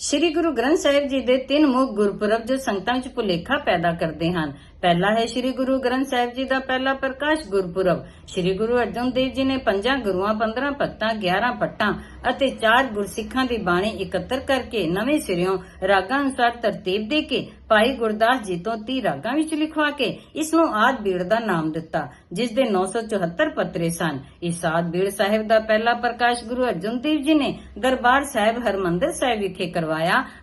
ਸ੍ਰੀ ਗੁਰੂ ਗ੍ਰੰਥ ਸਾਹਿਬ ਜੀ ਦੇ ਤਿੰਨ ਮੁੱਖ ਗੁਰਪੁਰਬ ਜੋ ਸੰਗਤਾਂ ਵਿੱਚ ਭੁਲੇਖਾ ਪੈਦਾ ਕਰਦੇ ਹਨ। ਪਹਿਲਾ ਹੈ ਸ੍ਰੀ ਗੁਰੂ ਗ੍ਰੰਥ ਸਾਹਿਬ ਜੀ ਦਾ ਪਹਿਲਾ ਪ੍ਰਕਾਸ਼ ਗੁਰਪੁਰਬ। ਸ੍ਰੀ ਗੁਰੂ ਅਰਜਨ ਦੇਵ ਜੀ ਨੇ ਪੰਜਾਂ ਗੁਰੂਆਂ 15 ਭਗਤਾਂ 11 ਪੱਟਾਂ ਅਤੇ ਚਾਰ ਗੁਰਸਿੱਖਾਂ ਦੀ ਬਾਣੀ ਇਕੱਤਰ ਕਰਕੇ ਨਵੇਂ ਸਿਰਿਓਂ ਰਾਗਾਂ ਅਨੁਸਾਰ ਤਰਤੀਬ ਦੇ ਕੇ ਭਾਈ ਗੁਰਦਾਸ ਜੀ ਤੋਂ 30 ਰਾਗਾਂ ਵਿੱਚ ਲਿਖਵਾ ਕੇ ਇਸ ਨੂੰ ਆਦ ਬੀੜ ਦਾ ਨਾਮ ਦਿੱਤਾ, ਜਿਸ ਦੇ 974 ਪੱਤਰੇ ਸਨ। ਇਸ ਆਦ ਬੀੜ ਸਾਹਿਬ ਦਾ ਪਹਿਲਾ ਪ੍ਰਕਾਸ਼ ਗੁਰੂ ਅਰਜਨ ਦੇਵ ਜੀ ਨੇ ਦਰਬਾਰ ਸਾਹਿਬ ਹਰਮੰਦਰ ਸਾਹਿਬ ਵਿਖੇ ਕਰਵਾਇਆ।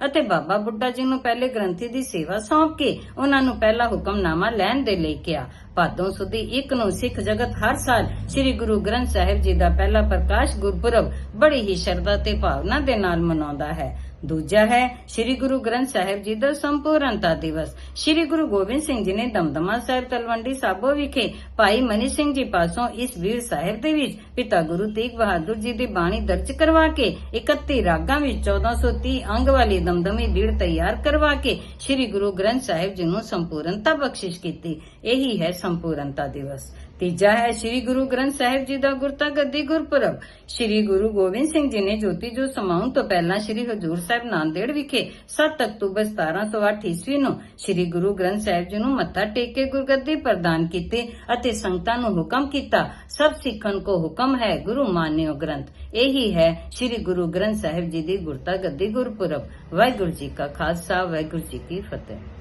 ਅਤੇ ਬਾਬਾ ਬੁੱਢਾ ਜੀ ਨੂੰ ਪਹਿਲੇ ਗ੍ਰੰਥੀ ਦੀ ਸੇਵਾ ਸੌਂਪ ਕੇ ਉਹਨਾਂ ਨੂੰ ਪਹਿਲਾ ਹੁਕਮਨਾਮਾ ਲੈਣ ਦੇ ਲਈ ਕਿਹਾ। ਭਾਦੋਂ ਸੁਦੀ ਇੱਕ ਨੂੰ ਸਿੱਖ ਜਗਤ ਹਰ ਸਾਲ ਸ੍ਰੀ ਗੁਰੂ ਗ੍ਰੰਥ ਸਾਹਿਬ ਜੀ ਦਾ ਪਹਿਲਾ ਪ੍ਰਕਾਸ਼ ਗੁਰਪੁਰਬ ਬੜੀ ਹੀ ਸ਼ਰਧਾ ਤੇ ਭਾਵਨਾ ਦੇ ਨਾਲ ਮਨਾਉਂਦਾ ਹੈ। ਦੂਜਾ ਹੈ, ਸ੍ਰੀ ਗੁਰੂ ਗ੍ਰੰਥ ਸਾਹਿਬ ਜੀ ਦਾ ਸੰਪੂਰਨਤਾ ਦਿਵਸ। ਸ੍ਰੀ ਗੁਰੂ ਗੋਬਿੰਦ ਸਿੰਘ ਜੀ ਨੇ ਦਮਦਮਾ ਸਾਹਿਬ ਤਲਵੰਡੀ ਸਾਬੋ ਵਿਖੇ ਭਾਈ ਮਨੀ ਸਿੰਘ ਜੀ ਪਾਸੋਂ ਇਸ ਵੀਰ ਸਾਹਿਬ ਦੇ ਵਿੱਚ ਪਿਤਾ ਗੁਰੂ ਤੇਗ ਬਹਾਦਰ ਜੀ ਦੀ ਬਾਣੀ ਦਰਜ ਕਰਵਾ ਕੇ 31 ਰਾਗਾਂ ਵਿੱਚ 1430 ਅੰਗ ਵਾਲੀ ਦਮਦਮੀ ਬੀੜ ਤਿਆਰ ਕਰਵਾ ਕੇ ਸ੍ਰੀ ਗੁਰੂ ਗ੍ਰੰਥ ਸਾਹਿਬ ਜੀ ਨੂੰ ਸੰਪੂਰਨਤਾ ਬਖਸ਼ਿਸ਼ ਕੀਤੀ। ਇਹੀ ਹੈ ਸੰਪੂਰਨਤਾ ਦਿਵਸ। ਤੀਜਾ ਹੈ, ਸ੍ਰੀ ਗੁਰੂ ਗ੍ਰੰਥ ਸਾਹਿਬ ਜੀ ਦਾ ਗੁਰਤਾ ਗੱਦੀ ਗੁਰਪੁਰਬ। ਸ੍ਰੀ ਗੁਰੂ ਗੋਬਿੰਦ ਸਿੰਘ ਜੀ ਨੇ ਜੋਤੀ ਜੋ ਸਮਾਉਣ ਤੋਂ ਪਹਿਲਾਂ ਸ੍ਰੀ ਹਜੂਰ ਸਾਹਿਬ ਨਾਂਦੇੜ ਵਿਖੇ 7 ਅਕਤੂਬਰ 1708 ਈਸਵੀ ਨੂੰ ਸ੍ਰੀ ਗੁਰੂ ਗ੍ਰੰਥ ਸਾਹਿਬ ਜੀ ਨੂੰ ਮੱਥਾ ਟੇਕ ਕੇ ਗੁਰਗੱਦੀ ਪ੍ਰਦਾਨ ਕੀਤੀ ਅਤੇ ਸੰਗਤਾਂ ਨੂੰ ਹੁਕਮ ਕੀਤਾ, ਸਭ ਸਿੱਖਣ ਕੋ ਹੁਕਮ ਹੈ ਗੁਰੂ ਮਾਨਿਓ ਗ੍ਰੰਥ। ਇਹੀ ਹੈ ਸ੍ਰੀ ਗੁਰੂ ਗ੍ਰੰਥ ਸਾਹਿਬ ਜੀ ਦੀ ਗੁਰਤਾ ਗੱਦੀ ਗੁਰਪੁਰਬ। ਵਾਹਿਗੁਰੂ ਜੀ ਕਾ ਖਾਲਸਾ, ਵਾਹਿਗੁਰੂ ਜੀ ਕੀ ਫਤਿਹ।